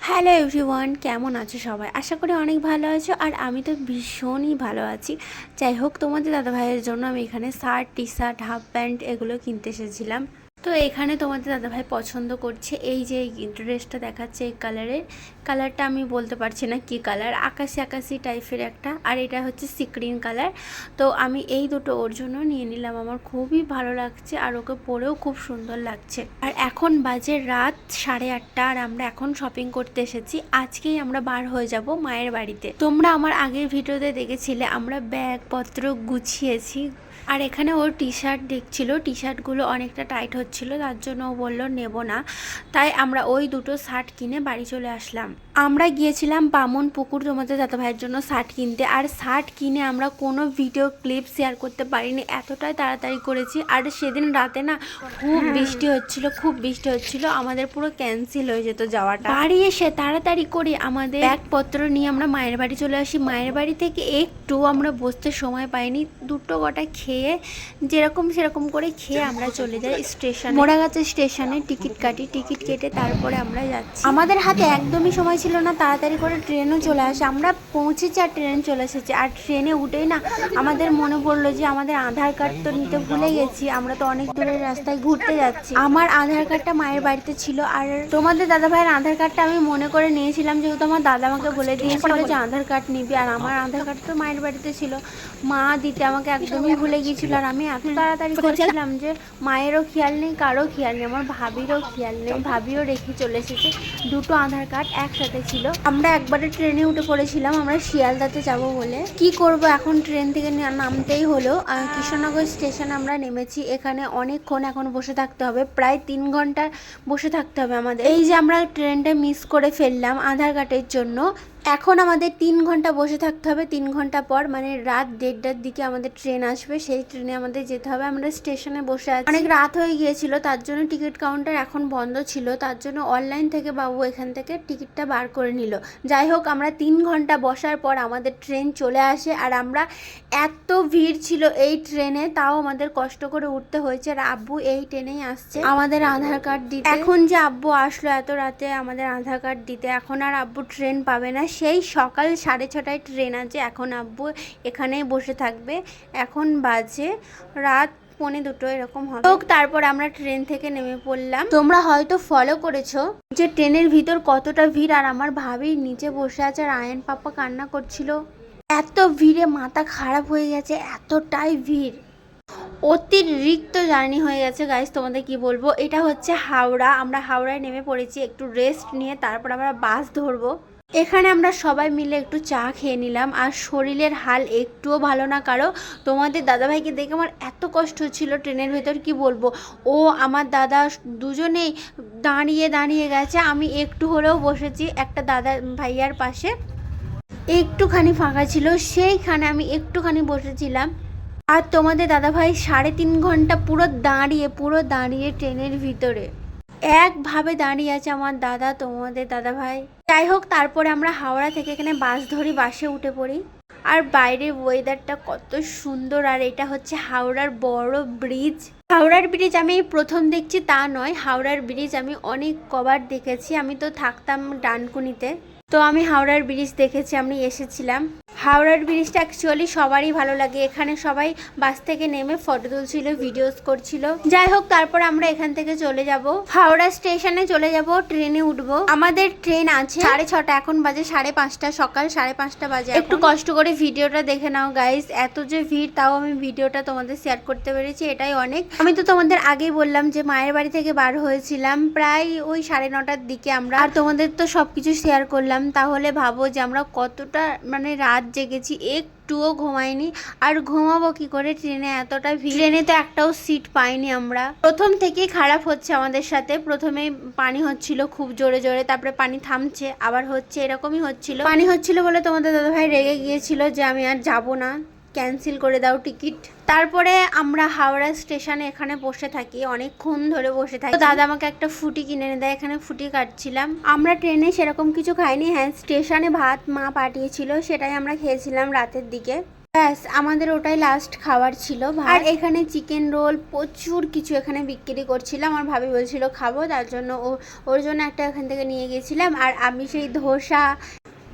Hello everyone কেমন আছো সবাই? আশা করি অনেক ভালো আছো আর আমি তো ভীষণই ভালো আছি। যাই হোক, তোমাদের দাদা ভাইয়ের জন্য আমি এখানে shirt T shirt half pant এগুলো কিনতে এসেছিলাম। তো এখানে তোমাদের দাদাভাই পছন্দ করছে এই যে ড্রেসটা দেখাচ্ছে এই কালারের কালারটা আমি বলতে পারছি না কি কালার আকাশি আকাশি টাইপের একটা। আর এটা হচ্ছে সিক্রিন কালার তো আমি এই দুটো ওর জন্য নিয়ে নিলাম। আমার খুবই ভালো লাগছে আর ওকে পরেও খুব সুন্দর লাগছে। আর এখন বাজে রাত সাড়ে আটটা আর আমরা এখন শপিং করতে এসেছি। আজকেই আমরা বার হয়ে যাব মায়ের বাড়িতে। তোমরা আমার আগের ভিডিওতে দেখেছিলে, আমরা ব্যাগপত্র গুছিয়েছি। আর এখানে ওর টি শার্ট দেখছিল টি শার্টগুলো অনেকটা টাইট হচ্ছিল তার জন্য ও বলল নেব না। তাই আমরা ওই দুটো শার্ট কিনে বাড়ি চলে আসলাম। আমরা গিয়েছিলাম বামন পুকুর তোমাদের দাদা ভাইয়ের জন্য শার্ট কিনতে আর শার্ট কিনে আমরা কোনো ভিডিও ক্লিপ শেয়ার করতে পারিনি। এতটাই তাড়াতাড়ি করেছি আর সেদিন রাতে না খুব বৃষ্টি হচ্ছিল খুব বৃষ্টি হচ্ছিল আমাদের পুরো ক্যান্সেল হয়ে যেত যাওয়াটা। বাড়ি এসে তাড়াতাড়ি করে আমাদের ব্যাগপত্র নিয়ে আমরা মায়ের বাড়ি চলে আসি। মায়ের বাড়ি থেকে একটু আমরা বসতে সময় পাইনি দুটো গোটা খেয়ে যেরকম সেরকম করে খেয়ে আমরা চলে যাই স্টেশন। মোড়াগাছা স্টেশনে টিকিট কাটি টিকিট কেটে তারপরে আমরা যাচ্ছি। আমাদের হাতে একদমই সময় ছিল না তাড়াতাড়ি করে ট্রেনও চলে আসে। আমরা পৌঁছেছি আর ট্রেন চলে এসেছে। আর ট্রেনে উঠেই না আমাদের মনে পড়ল যে আমাদের আধার কার্ড তো নিতে ভুলে গেছি আমরা তো অনেক দূরের রাস্তায় ঘুরতে যাচ্ছি। আমার আধার কার্ডটা মায়ের বাড়িতে ছিল আর তোমাদের দাদা ভাইয়ের আধার কার্ডটা আমি মনে করে নিয়েছিলাম যেহেতু আমার দাদা আমাকে বলে দিয়েছিল যে আধার কার্ড নিবি। আর আমার আধার কার্ড তো মায়ের বাড়িতে ছিল। মা দিতে আমাকে একদমই ভুলে গিয়েছিল আর আমি এত তাড়াতাড়ি করেছিলাম যে মায়েরও খেয়াল নেই কারও খেয়াল নেই আমার ভাবিরও খেয়াল নেই ভাবিও রেখে চলে এসেছে। দুটো আধার কার্ড একসাথে ছিল। আমরা একবারে ট্রেনে উঠে পড়েছিলাম আমরা শিয়ালদাতে যাব বলে। কি করব এখন ট্রেন থেকে নামতেই হলো। কৃষ্ণনগর স্টেশন আমরা নেমেছি। এখানে অনেকক্ষণ এখন বসে থাকতে হবে। প্রায় তিন ঘণ্টা বসে থাকতে হবে আমাদের। এই যে আমরা ট্রেনটা মিস করে ফেললাম আধার কার্ডের জন্য এখন আমাদের তিন ঘণ্টা বসে থাকতে হবে, তিন ঘণ্টা পর মানে রাত দেড়টার দিকে আমাদের ট্রেন আসবে, সেই ট্রেনে আমাদের যেতে হবে। আমরা স্টেশনে বসে আছি। অনেক রাত হয়ে গিয়েছিল, তার জন্য টিকিট কাউন্টার এখন বন্ধ ছিল, তার জন্য অনলাইন থেকে বাবু এখান থেকে টিকিটটা বার করে নিল। যাই হোক, আমরা তিন ঘণ্টা বসার পর আমাদের ট্রেন চলে আসে, আর আমরা এত ভিড় ছিল এই ট্রেনে, তাও আমাদের কষ্ট করে উঠতে হয়েছে। আর আব্বু এই ট্রেনেই আসছে আমাদের আধার কার্ড দিতে। এখন যে আব্বু আসলো এত রাতে আমাদের আধার কার্ড দিতে, এখন আর আব্বু ট্রেন পাবে না সেই সকাল সাড়ে ছটায় ট্রেন আছে। এখন আব্বু এখানেই বসে থাকবে। এখন বাজে রাত পৌনে দুটো, এরকম হবে। হোক, তারপর আমরা ট্রেন থেকে নেমে পড়লাম। তোমরা হয়তো ফলো করেছ যে ট্রেনের ভিতর কতটা ভিড়, আর আমার ভাবি নিচে বসে আছে আর আয়ন পাপা কান্না করছিল। এত ভিড়ে মাথা খারাপ হয়ে গেছে, এতটাই ভিড়। অতিরিক্ত জার্নি হয়ে গেছে গাইস তোমাদের কি বলব? এটা হচ্ছে হাওড়া। আমরা হাওড়ায় নেমে পড়েছি, একটু রেস্ট নিয়ে, তারপর আমরা বাস ধরবো। এখানে আমরা সবাই মিলে একটু চা খেয়ে নিলাম, আর শরীরের হাল একটুও ভালো না কারও। তোমাদের দাদাভাইকে দেখে আমার এত কষ্ট হচ্ছিল ট্রেনের ভেতর, কি বলব? ও, আমার দাদা দুজনেই দাঁড়িয়ে দাঁড়িয়ে গেছে, আমি একটু হলেও বসেছি একটা দাদা ভাইয়ার পাশে। একটুখানি ফাঁকা ছিল, সেইখানে আমি একটুখানি বসেছিলাম। আর তোমাদের দাদাভাই সাড়ে তিন ঘণ্টা পুরো দাঁড়িয়ে পুরো দাঁড়িয়ে ট্রেনের ভিতরে। একভাবে দাঁড়িয়ে আছে আমার দাদা, তোমাদের দাদাভাই। যাই হোক তারপরে আমরা হাওড়া থেকে এখানে বাস ধরি, বাসে উঠে পড়ি। আর বাইরের ওয়েদারটা কত সুন্দর, আর এটা হচ্ছে হাওড়ার বড় ব্রিজ হাওড়ার ব্রিজ আমি প্রথম দেখছি তা নয়, হাওড়ার ব্রিজ আমি অনেক কবার দেখেছি। আমি তো থাকতাম ডানকুনিতে। তো আমি হাওড়ার ব্রিজ দেখেছি, আমি এসেছিলাম। হাওড়ার ব্রিজটা অ্যাকচুয়ালি সবারই ভালো লাগে। এখানে সবাই বাস থেকে নেমে ফটো তুলছিল ভিডিওস করছিল। যাই হোক, তারপর আমরা এখান থেকে চলে যাব। হাওড়া স্টেশনে চলে যাব, ট্রেনে উঠবো। আমাদের ট্রেন আছে সাড়ে ছটা, এখন বাজে সাড়ে পাঁচটা, সকাল সাড়ে পাঁচটা বাজে একটু কষ্ট করে ভিডিওটা দেখে নাও গাইস এত যে ভিড়, তাও আমি ভিডিওটা তোমাদের শেয়ার করতে পেরেছি, এটাই অনেক। আমি তো তোমাদের আগেই বললাম যে মায়ের বাড়ি থেকে বার হয়েছিলাম, প্রায় ওই সাড়ে নটার দিকে আমরা। আর তোমাদের তো সবকিছু শেয়ার করলাম, তাহলে ভাবো যে আমরা কতটা মানে রাত জেগেছি একটুও ঘুমাইনি। আর ঘুমাবো কি করে ট্রেনে? এতটা ভিড়। ট্রেনে তো একটাও সিট পাইনি আমরা। প্রথম থেকেই খারাপ হচ্ছে আমাদের সাথে। প্রথমে পানি হচ্ছিল খুব জোরে জোরে, তারপরে পানি থামছে, আবার হচ্ছে এরকমই হচ্ছিল। পানি হচ্ছিল বলে তোমাদের দাদাভাই রেগে গিয়েছিল যে আমি আর যাব না। ক্যান্সেল করে দাও টিকিট। তারপরে আমরা হাওড়া স্টেশনে এখানে বসে থাকি, অনেকক্ষণ ধরে বসে থাকি। দাদা আমাকে একটা ফুটি কিনে এনে দেয়, এখানে ফুটি কাটছিলাম। আমরা ট্রেনে সেরকম কিছু খাইনি হ্যাঁ স্টেশনে ভাত মা পাঠিয়েছিল, সেটাই আমরা খেয়েছিলাম রাতের দিকে। ব্যাস, আমাদের ওটাই লাস্ট খাবার ছিল আর এখানে চিকেন রোল প্রচুর কিছু এখানে বিক্রি করছিল আমার ভাবি বলছিল, খাব। তার জন্য ও, ওর জন্য একটা এখান থেকে নিয়ে গেছিলাম। আর আমি সেই ধোসা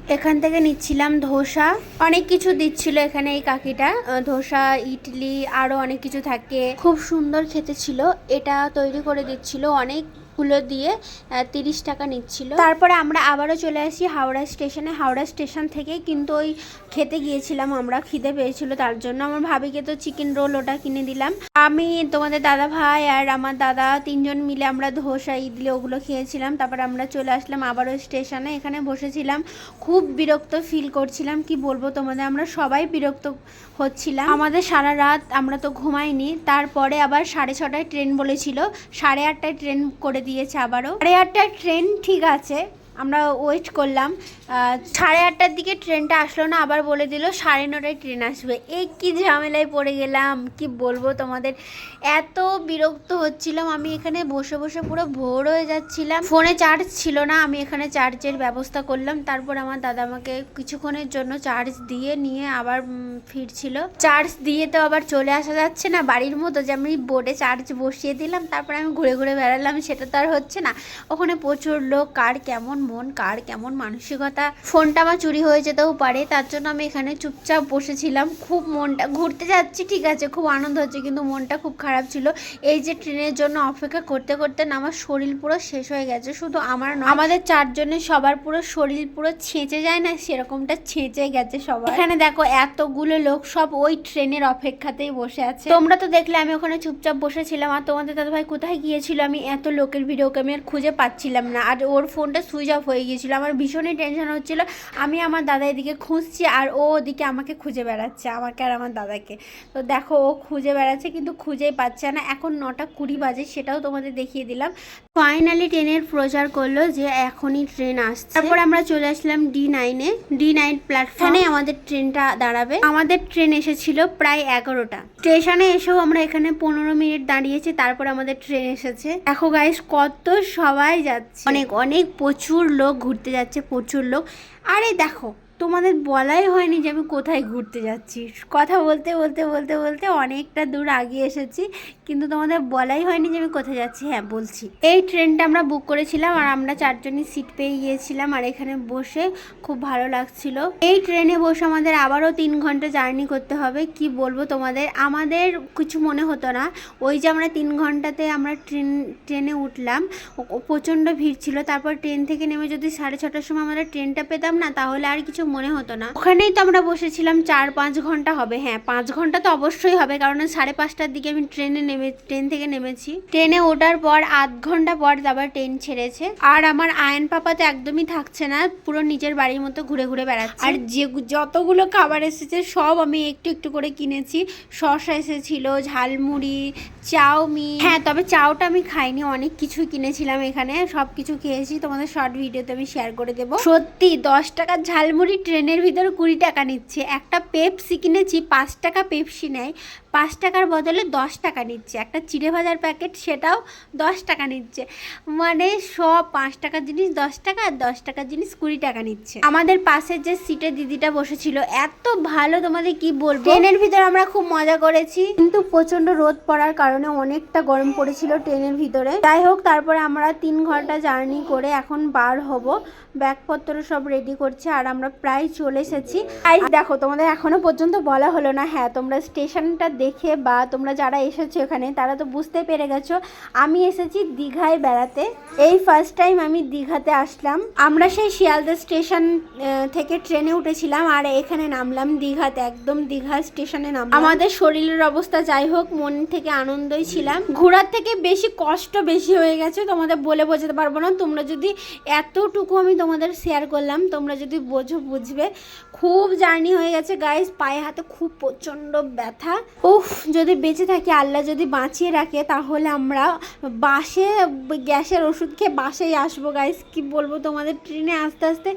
এখান থেকে নিচ্ছিলাম ধোসা। অনেক কিছু দিচ্ছিল এখানে এই কাকিটা। ধোসা, ইডলি আরও অনেক কিছু থাকে। খুব সুন্দর খেতে ছিল। এটা তৈরি করে দিচ্ছিল অনেকগুলো দিয়ে তিরিশ টাকা নিচ্ছিল। তারপরে আমরা আবারও চলে আসি হাওড়া স্টেশনে। হাওড়া স্টেশন থেকে কিন্তু ওই খেতে গিয়েছিলাম আমরা, খিদে পেয়েছিল তার জন্য। আমার ভাবিকে তো চিকেন রোল ওটা কিনে দিলাম। আমি, তোমাদের দাদা ভাই আর আমার দাদা তিনজন মিলে আমরা ধোসা, ইডলি ওগুলো খেয়েছিলাম। তারপর আমরা চলে আসলাম আবারও স্টেশনে। এখানে বসেছিলাম। খুব বিরক্ত ফিল করছিলাম। কি বলব তোমাদের, আমরা সবাই বিরক্ত হচ্ছিলাম। আমাদের সারা রাত আমরা তো ঘুমাইনি। তারপরে আবার সাড়ে ছটায় ট্রেন বলেছিল। সাড়ে আটটায় ট্রেন করে দিয়েছে আবারও। সাড়ে একটা ট্রেন ঠিক আছে। আমরা ওয়েট করলাম। সাড়ে আটটার দিকে ট্রেনটা আসলো না, আবার বলে দিল সাড়ে নটায় ট্রেন আসবে। এই কি ঝামেলায় পড়ে গেলাম, কি বলব তোমাদের? এত বিরক্ত হচ্ছিলাম, আমি এখানে বসে বসে পুরো ভোর হয়ে যাচ্ছিলাম। ফোনে চার্জ ছিল না, আমি এখানে চার্জের ব্যবস্থা করলাম। তারপর আমার দাদা আমাকে কিছুক্ষণের জন্য চার্জ দিয়ে নিয়ে আবার ফিরছিল। চার্জ দিয়ে তো আবার চলে আসা যাচ্ছে না, বাড়ির মতো যে আমি বোর্ডে চার্জ বসিয়ে দিলাম, তারপর আমি ঘুরে ঘুরে বেড়ালাম, সেটা তো আর হচ্ছে না। ওখানে প্রচুর লোক, কার কেমন মন, কার কেমন মানসিকতা, ফোনটা আমার চুরি হয়ে যেতেও পারে, তার জন্য আমি এখানে চুপচাপ বসেছিলাম। খুব মনটা, ঘুরতে যাচ্ছি, ঠিক আছে, খুব আনন্দ হচ্ছে, কিন্তু মনটা খুব খারাপ ছিল। এই যে ট্রেনের জন্য অপেক্ষা করতে করতে না, আমার শরীর পুরো শেষ হয়ে গেছে, শুধু আমার আমাদের চারজনের সবার পুরো শরীর পুরো ছেঁচে যায় না, সেরকমটা ছেঁচে গেছে সবার। এখানে দেখো, এতগুলো লোক সব ওই ট্রেনের অপেক্ষাতেই বসে আছে। তোমরা তো দেখলে, আমি ওখানে চুপচাপ বসেছিলাম, আর তোমাদের দাদা ভাই কোথায় গিয়েছিল, আমি এত লোকের ভিডিওকে আমি খুঁজে পাচ্ছিলাম না, আর ওর ফোনটা সুইচ অফ হয়ে গিয়েছিল। আমার ভীষণই টেনশন হচ্ছিল। আমি আমার দাদা এদিকে খুঁজছি আর ও ওদিকে আমাকে খুঁজে বেড়াচ্ছে, আমাকে আর আমার দাদাকে। তো দেখো, ও খুঁজে বেড়াচ্ছে কিন্তু খুঁজেই পাচ্ছে না। এখন নটা কুড়ি বাজে, সেটাও তোমাদের দেখিয়ে দিলাম। ফাইনালি ট্রেনের প্রচার করল যে এখনই ট্রেন আসছে। তারপর আমরা চলে আসলাম ডি নাইনে ডি নাইন প্ল্যাটফর্মে আমাদের ট্রেনটা দাঁড়াবে। আমাদের ট্রেন এসেছিল প্রায় এগারোটা। স্টেশনে এসেও আমরা এখানে পনেরো মিনিট দাঁড়িয়েছি, তারপর আমাদের ট্রেন এসেছে। দেখো গাইস কত সবাই যাচ্ছে। অনেক অনেক, প্রচুর লোক ঘুরতে যাচ্ছে প্রচুর লোক। আরে দেখো তোমাদের বলাই হয়নি যে আমি কোথায় ঘুরতে যাচ্ছি। কথা বলতে বলতে বলতে বলতে অনেকটা দূর আগিয়ে এসেছি, কিন্তু তোমাদের বলাই হয়নি যে আমি কোথায় যাচ্ছি। হ্যাঁ বলছি। এই ট্রেনটা আমরা বুক করেছিলাম আর আমরা চারজনই সিট পেয়ে গিয়েছিলাম আর এখানে বসে খুব ভালো লাগছিল। এই ট্রেনে বসে আমাদের আবারও তিন ঘণ্টা জার্নি করতে হবে। কি বলব তোমাদের? আমাদের কিছু মনে হতো না। ওই যে আমরা তিন ঘন্টাতে আমরা ট্রেন, ট্রেনে উঠলাম প্রচণ্ড ভিড় ছিল। তারপর ট্রেন থেকে নেমে যদি সাড়ে ছটার সময় আমরা ট্রেনটা পেতাম না, তাহলে আর কিছু মনে হতো না। ওখানেই তো আমরা বসেছিলাম চার পাঁচ ঘণ্টা হবে। হ্যাঁ পাঁচ ঘণ্টা তো অবশ্যই হবে কারণ সাড়ে পাঁচটার দিকে আমি ট্রেনে নেমে ট্রেন থেকে নেমেছি। ট্রেনে ওঠার পর আধ ঘণ্টা পর আবার ট্রেন ছেড়েছে। আর আমার আয়ন পাপা তো একদমই থাকছে না পুরো নিজের বাড়ির মতো ঘুরে ঘুরে বেড়াচ্ছে। আর যে যতগুলো খাবার এসেছে সব আমি একটু একটু করে কিনেছি। শসা এসেছিল ঝালমুড়ি চাউমিন। হ্যাঁ তবে চাউটা আমি খাইনি অনেক কিছু কিনেছিলাম এখানে সব কিছু খেয়েছি। তোমাদের শর্ট ভিডিওতে আমি শেয়ার করে দেবো। সত্যি দশ টাকার ঝালমুড়ি ট্রেনের ভিতরে কুড়ি টাকা নিচ্ছে। একটা পেপসি কিনেছি পাঁচ টাকা পেপসি নেয়। পাঁচ টাকার বদলে দশ টাকা নিচ্ছে। একটা চিড়ে ভাজার প্যাকেট সেটাও দশ টাকা নিচ্ছে। মানে সব পাঁচ টাকার জিনিস দশ টাকা আর দশ টাকার জিনিস কুড়ি টাকা নিচ্ছে। আমাদের পাশের যে সিটে দিদিটা বসেছিল এত ভালো তোমাদের কি বলব? ট্রেনের ভিতরে আমরা খুব মজা করেছি। কিন্তু প্রচণ্ড রোদ পড়ার কারণে অনেকটা গরম পড়েছিল ট্রেনের ভিতরে। যাই হোক তারপরে আমরা তিন ঘণ্টা জার্নি করে এখন বার হব। ব্যাগপত্র সব রেডি করছে আর আমরা প্রায় চলে এসেছি। দেখো তোমাদের এখনও পর্যন্ত বলা হলো না হ্যাঁ তোমরা স্টেশনটা দেখে বা তোমরা যারা এসেছ এখানে, তারা তো বুঝতে পেরে গেছো, আমি এসেছি দীঘায় বেড়াতে। এই ফার্স্ট টাইম আমি দীঘাতে আসলাম। আমরা সেই শিয়ালদা স্টেশন থেকে ট্রেনে উঠেছিলাম আর এখানে নামলাম দীঘাতে, একদম দীঘা স্টেশনে নাম আমাদের শরীরের অবস্থা যাই হোক, মন থেকে আনন্দই ছিলাম। ঘোরার থেকে বেশি কষ্ট বেশি হয়ে গেছে, তোমাদের বলে বোঝাতে পারব না। তোমরা যদি এতটুকু আমি তোমাদের শেয়ার করলাম, তোমরা যদি বোঝো, বুঝবে। খুব জার্নি হয়ে গেছে গাইস পায়ে হাতে খুব প্রচণ্ড ব্যথা। ও উফ যদি বেঁচে থাকি, আল্লাহ যদি বাঁচিয়ে রাখে, তাহলে আমরা বাসে গ্যাসের ওষুধ খেয়ে বাসেই আসব গাইস কি বলব তোমাদের? ট্রেনে আস্তে আস্তে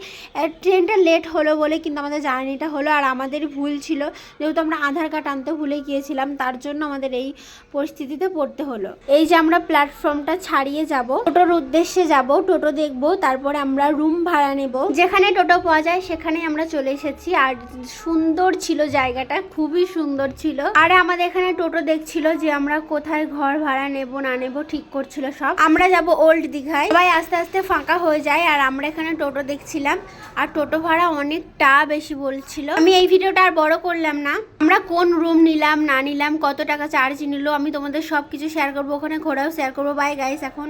ট্রেনটা লেট হলো বলে কিন্তু আমাদের জার্নিটা হলো, আর আমাদের ভুল ছিল। যেহেতু আমরা আধার কার্ড আনতে ভুলে গিয়েছিলাম, তার জন্য আমাদের এই পরিস্থিতিতে পড়তে হলো। এই যে আমরা প্ল্যাটফর্মটা ছাড়িয়ে যাব, টোটোর উদ্দেশ্যে যাব, টোটো দেখব, তারপরে আমরা রুম ভাড়া নেব। যেখানে টোটো পাওয়া যায় সেখানে আমরা চলে এসেছি, আর সুন্দর ছিল জায়গাটা, খুবই সুন্দর ছিল। আর আমাদের এখানে টোটো দেখছিল যে আমরা কোথায় ঘর ভাড়া নেব, না নেব, ঠিক করছিল সব। আমরা যাব ওল্ড দীঘায়। সবাই আস্তে আস্তে ফাঁকা হয়ে যায় আর আমরা এখানে টোটো দেখছিলাম। আর টোটো ভাড়া অনেকটা বেশি বলছিল। আমি এই ভিডিওটা আর বড় করলাম না। আমরা কোন রুম নিলাম, না নিলাম, কত টাকা চার্জ নিল, আমি তোমাদের সবকিছু শেয়ার করব। ওখানে ঘোরাও শেয়ার করব। বাই গাইস এখন